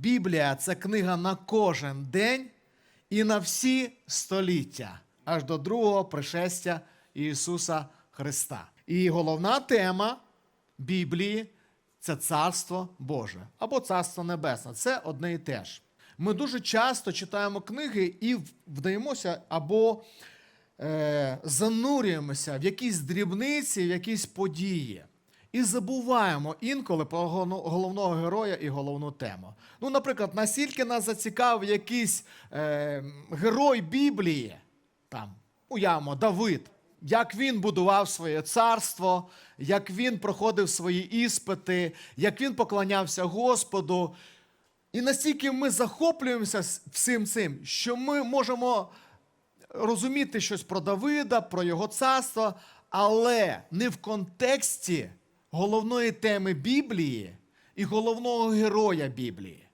Біблія це книга на кожен день і на всі століття, аж до другого пришестя Ісуса Христа. І головна тема Біблії це Царство Боже або Царство Небесне. Це одне і те ж. Ми дуже часто читаємо книги і вдаємося або е, занурюємося в якісь дрібниці, в якісь події. І забуваємо інколи про головного героя і головну тему. Ну, наприклад, настільки нас зацікавив якийсь е, герой Біблії, там, уявимо, Давид, як він будував своє царство, як він проходив свої іспити, як він поклонявся Господу. І настільки ми захоплюємося всім цим, що ми можемо розуміти щось про Давида, про його царство, але не в контексті головної теми Біблії і головного героя Біблії.